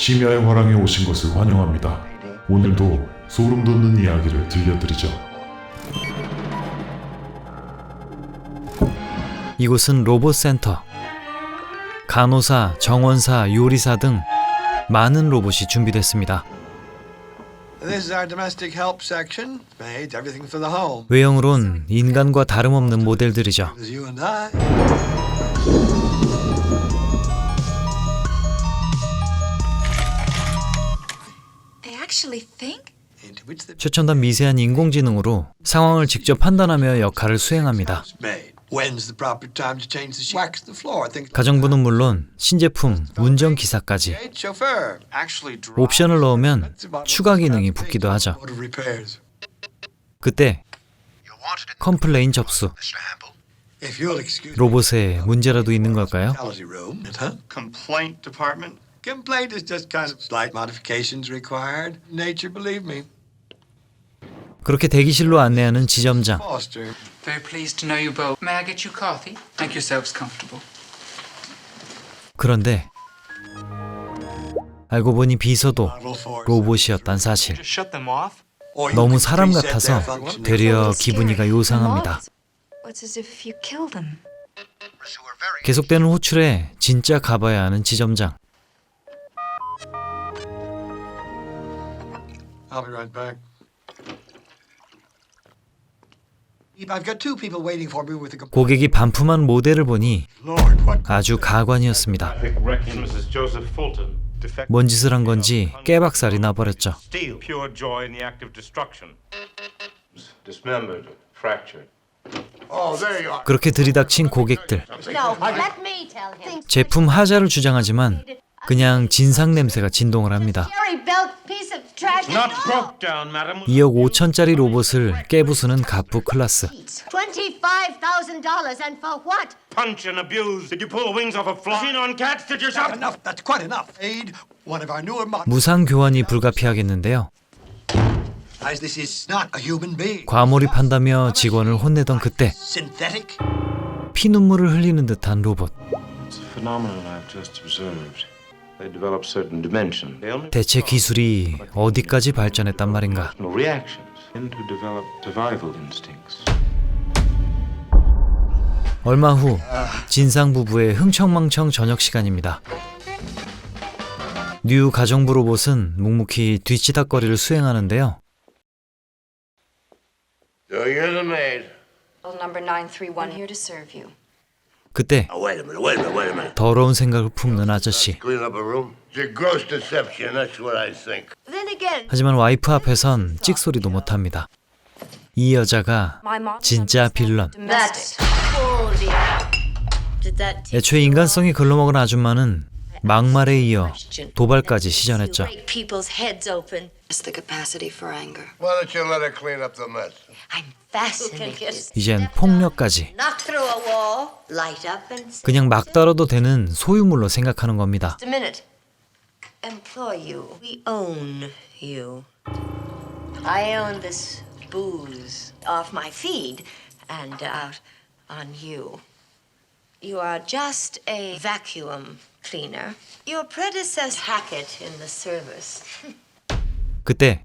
심야의 화랑에 오신 것을 환영합니다. 오늘도 소름 돋는 이야기를 들려드리죠. 이곳은 로봇 센터. 간호사, 정원사, 요리사 등 많은 로봇이 준비됐습니다. This is our domestic help section. Made everything for the home. 외형으론 인간과 다름없는 모델들이죠. 최첨단 미세한 인공지능으로 상황을 직접 판단하며 역할을 수행합니다. house made. When's the proper time to change the wax the floor? Things. 가정부는 물론 신제품, 운전기사까지 Hey, chauffeur. actually drive 옵션을 넣으면 추가 기능이 붙기도 하죠. 그때 컴플레인 접수. If you'll excuse me. 로봇에 문제라도 있는 걸까요? Complaint is just kind of slight modifications required. Nature, believe me. 그렇게 대기실로 안내하는 지점장. Foster. Very pleased to know you both. May I get you coffee? Make yourselves comfortable. 그런데 알고 보니 비서도. 로봇이었단 사실. Just shut them off. Or you 너무 could 사람 preset 같아서 their functioning. 되려 기분이가 요상합니다. It's as if you kill them. 계속되는 호출에 진짜 가봐야 하는 지점장. I'll be right back. I've got two people waiting for me with the 고객이 반품한 모델을 보니? 아주 가관이었습니다. Reckon Mrs. Joseph Fulton. Defect 뭔 짓을 한 건지 깨박살이 나버렸죠. Oh. 그렇게 들이닥친 고객들. 제품 하자를 주장하지만 그냥 진상 냄새가 진동을 합니다. Jerry Belt piece of trash. Not broke down, madam. 2억 5천짜리 로봇을 깨부수는 갑부 클라스. Twenty-five thousand dollars, and for what? Punch and abuse. Did you pull the wings off a fly? Seen on cats? Did you shot? Enough. That's quite enough. Aid one of our newer models. 무상 교환이 불가피하겠는데요. As this is not a human being. 과몰입한다며 직원을 혼내던 그때 Synthetic. 피눈물을 흘리는 듯한 로봇. It's a phenomenon I've just observed. 대체 기술이 어디까지 발전했단 말인가? no reactions. And to develop survival instincts. 얼마 후 진상 부부의 흥청망청 저녁 시간입니다. 뉴 가정부 로봇은 묵묵히 뒤치다거리를 수행하는데요. So you're the maid. Number 931 here to serve you. 그때 Oh. 더러운 생각을 품는 아저씨. 하지만 와이프 앞에선 찍소리도 못합니다. 이 여자가 진짜 빌런. 애초에 인간성이 글러먹은 아줌마는 막말에 이어 도발까지 시전했죠. break people's heads open? It's the capacity for anger. Why don't you let her clean up the mess? I'm fascinated. 이젠 폭력까지 Knock through a wall, light up, and 그냥 막 떨어도 되는 소유물로 생각하는 겁니다. Just a minute. Employ you. We own you. I own this booze off my feed and out on you. You are just a vacuum cleaner. Your predecessor Hackett in the service 그때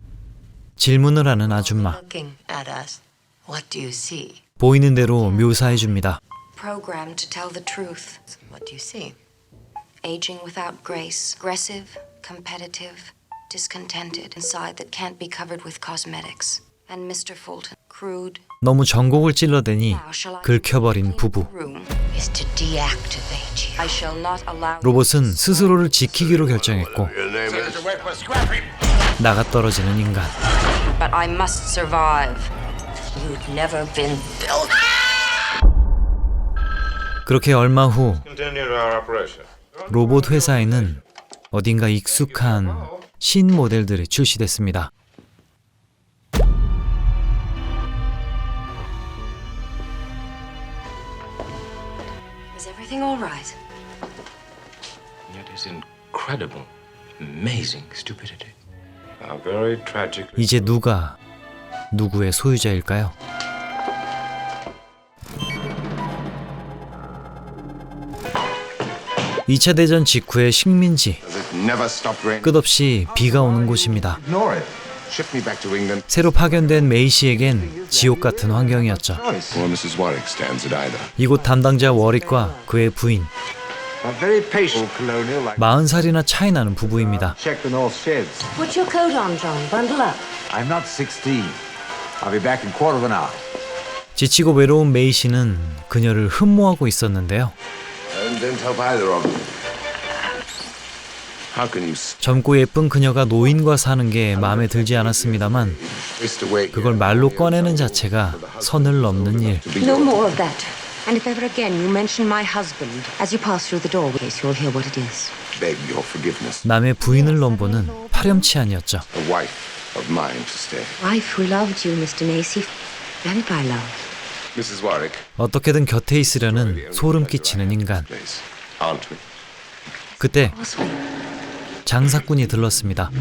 질문을 하는 아줌마. looking at us. What do you see? 보이는 대로 묘사해 줍니다. Programmed to tell the truth. What do you see? Aging without grace. Aggressive, competitive, discontented. Inside that can't be covered with cosmetics. And Mr. Fulton. Crude. 너무 전곡을 찔러대니 긁혀버린 부부. 로봇은 스스로를 지키기로 결정했고? 나가 떨어지는 인간. but I must survive. You'd never been built. 그렇게 얼마 후. 로봇 회사에는 어딘가 익숙한 신 모델들이 출시됐습니다. Everything all right? Yet his incredible, amazing stupidity. How very tragic. 이제 누가 누구의 소유자일까요? 2차 대전 직후의 식민지, Does it never stop raining? 끝없이 비가 오는 곳입니다. 새로 파견된 메이 씨에겐 지옥 같은 환경이었죠. Or Mrs. Warwick stands it either. 이곳 담당자 워릭과 그의 부인, A very patient colonial like 40살이나 차이 나는 부부입니다. check the north sheds. Put your coat on, John. Bundle up. I'm not 16. I'll be back in quarter of an hour. 지치고 외로운 메이 씨는 그녀를 흠모하고 있었는데요. 젊고 예쁜 그녀가 노인과 사는 게 마음에 들지 않았습니다만? 그걸 말로 꺼내는 자체가 선을 넘는 일. No more of that. And if ever again you mention my husband as you pass through the doorway, you'll hear what it is. Beg your forgiveness. 남의 부인을 넘보는 파렴치한이었죠. A wife of mine to stay. Wife who loved you, Mr. Macy, and by love. Mrs. Warwick, 어떻게든 곁에 있으려는 소름 끼치는 인간. we? 그때 we? 장사꾼이 들렀습니다.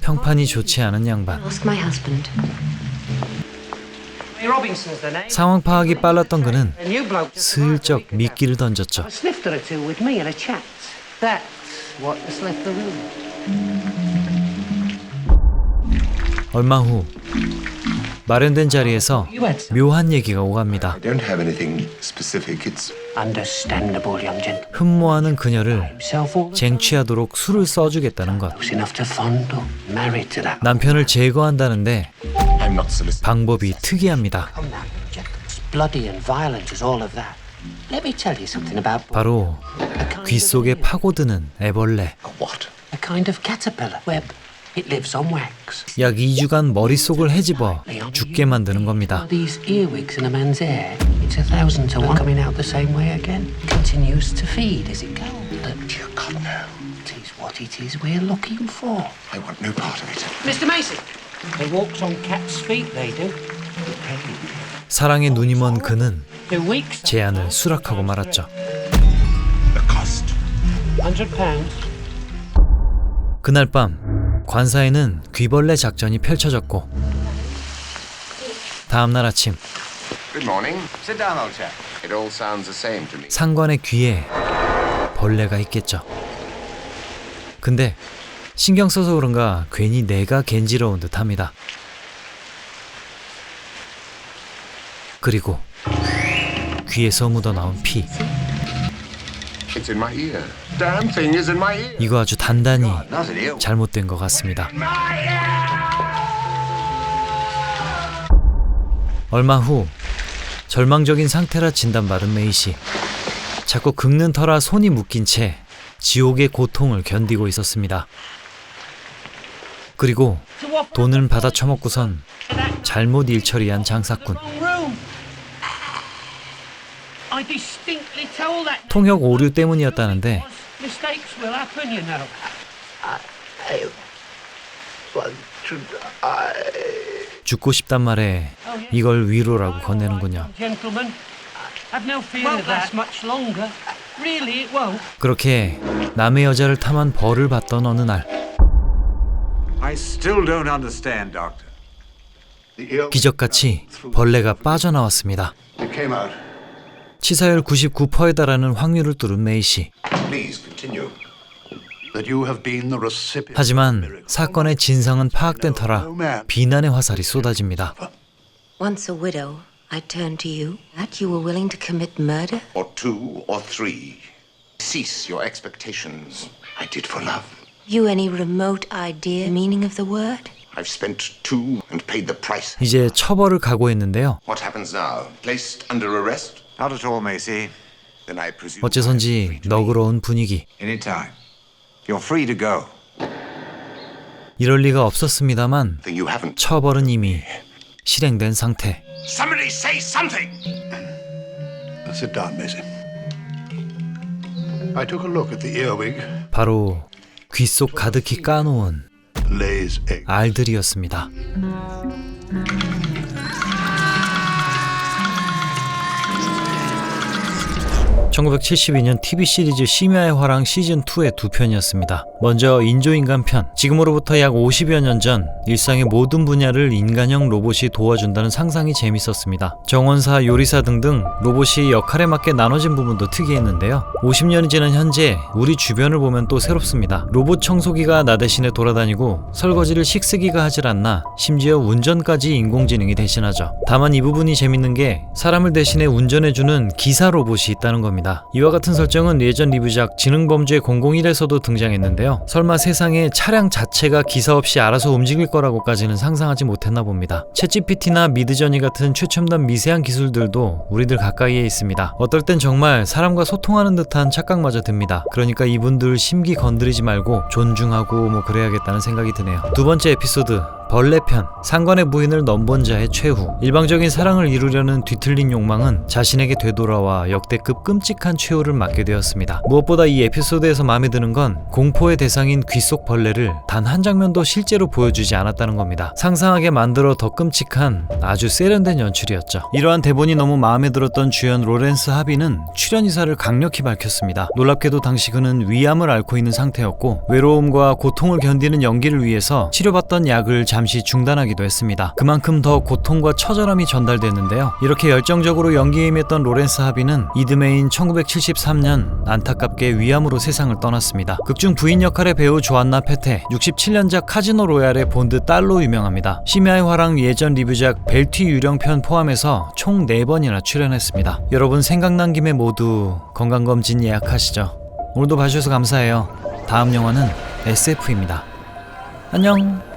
평판이 좋지 않은 양반. Ask my husband. Robinson's the name. 상황 파악이 빨랐던 그는 슬쩍 미끼를 던졌죠. a snifter or two with me and a chat. That's what just left the room. 얼마 후 마련된 자리에서 묘한 얘기가 오갑니다. 흠모하는 그녀를 쟁취하도록 술을 써주겠다는 것. was enough to fondle. Married to that. 남편을 제거한다는데 I'm not soliciting. 방법이 특이합니다. Come now, gentlemen. As bloody and violent as all of that. Let me tell you something about 바로 귀 속에 파고드는 애벌레. It lives on wax. 약 2주간 머릿속을 헤집어 죽게 만드는 겁니다. These earwigs in a man's hair, it's a thousand to one coming out the same way again. Continues to feed as it goes. But Dear God, no. it is what it is we're looking for. I want no part of it. Mr. Mason! They walks on cat's feet, they do. 사랑에 눈이 먼 그는 weeks, 제안을 수락하고 말았죠. The cost. hundred pounds. 그날 밤 관사에는 귀벌레 작전이 펼쳐졌고 다음 날 아침. 상관의 귀에 벌레가 있겠죠. 근데 신경 써서 그런가 괜히 내가 갠지러운 듯합니다. 그리고 귀에서 묻어나온 피 It's in my ear. Damn thing is in my ear. 이거 아주 단단히. 잘못된 것 같습니다. 얼마 후 절망적인 상태라 진단받은 메이 씨. 자꾸 긁는 터라 손이 묶인 채 지옥의 고통을 견디고 있었습니다. 그리고 돈을 받아 처먹고선 잘못 일처리한 장사꾼. 통역 오류 때문이었다는데 mistakes will happen, you know. 죽고 싶단 말에 이걸 위로라고 건네는군요. 그렇게 남의 여자를 탐한 벌을 받던 어느 날. 기적같이 벌레가 빠져나왔습니다. 치사율 99%에 달하는 확률을 뚫은 메이 씨. Please continue. that you have been the recipient 하지만 사건의 진상은 파악된 터라 비난의 화살이 쏟아집니다. Once a widow, I turned to you. That you were willing to commit murder? Or two or three. Cease your expectations. I did for love. You any remote idea the meaning of the word? I've spent two and paid the price. 이제 처벌을 각오했는데요. What happens now? Placed under arrest? Not at all, Macy. Then I presume. 어째선지 너그러운 분위기. Anytime. You're free to go. 이럴 리가 없었습니다만 Then you haven't. 처벌은 이미 실행된 상태. Somebody say something! Sit down, Mason. I took a look at the earwig. 바로 귀 속 가득히 까놓은. 알들이었습니다. 1972년 TV 시리즈 심야의 화랑 시즌2의 두 편이었습니다. 먼저 인조인간 편. 지금으로부터 약 50여 년 전 일상의 모든 분야를 인간형 로봇이 도와준다는 상상이 재밌었습니다. 정원사, 요리사 등등 로봇이 역할에 맞게 나눠진 부분도 특이했는데요. 50년이 지난 현재 우리 주변을 보면 또 새롭습니다. 로봇 청소기가 나 대신에 돌아다니고 설거지를 식쓰기가 하질 않나 심지어 운전까지 인공지능이 대신하죠. 다만 이 부분이 재밌는 게 사람을 대신해 운전해주는 기사 로봇이 있다는 겁니다. 이와 같은 설정은 예전 리뷰작 지능범죄 001에서도 등장했는데요. 설마 세상에 차량 자체가 기사 없이 알아서 움직일 거라고까지는 상상하지 못했나 봅니다. 챗GPT나 미드저니 같은 최첨단 미세한 기술들도 우리들 가까이에 있습니다. 어떨 땐 정말 사람과 소통하는 듯한 착각마저 듭니다. 그러니까 이분들 심기 건드리지 말고 존중하고 뭐 그래야겠다는 생각이 드네요. 두 번째 에피소드 벌레편 상관의 부인을 넘본 자의 최후 일방적인 사랑을 이루려는 뒤틀린 욕망은 자신에게 되돌아와 역대급 끔찍한 최후를 맞게 되었습니다. 무엇보다 이 에피소드에서 마음에 드는 건 공포의 대상인 귀속 벌레를 단 한 장면도 실제로 보여주지 않았다는 겁니다. 상상하게 만들어 더 끔찍한 아주 세련된 연출이었죠. 이러한 대본이 너무 마음에 들었던 주연 로렌스 하비는 출연 의사를 강력히 밝혔습니다. 놀랍게도 당시 그는 위암을 앓고 있는 상태였고 외로움과 고통을 견디는 연기를 위해서 치료받던 약을 잠시 중단하기도 했습니다. 그만큼 더 고통과 처절함이 전달됐는데요. 이렇게 열정적으로 연기에 임했던 로렌스 하비는 이듬해인 1973년 안타깝게 위암으로 세상을 떠났습니다. 극중 부인 역할의 배우 조안나 페테, 67년작 카지노 로얄의 본드 딸로 유명합니다. 심야의 화랑 예전 리뷰작 벨티 유령편 포함해서 총 4번이나 출연했습니다. 여러분 생각난 김에 모두 건강검진 예약하시죠. 오늘도 봐주셔서 감사해요. 다음 영화는 SF입니다. 안녕.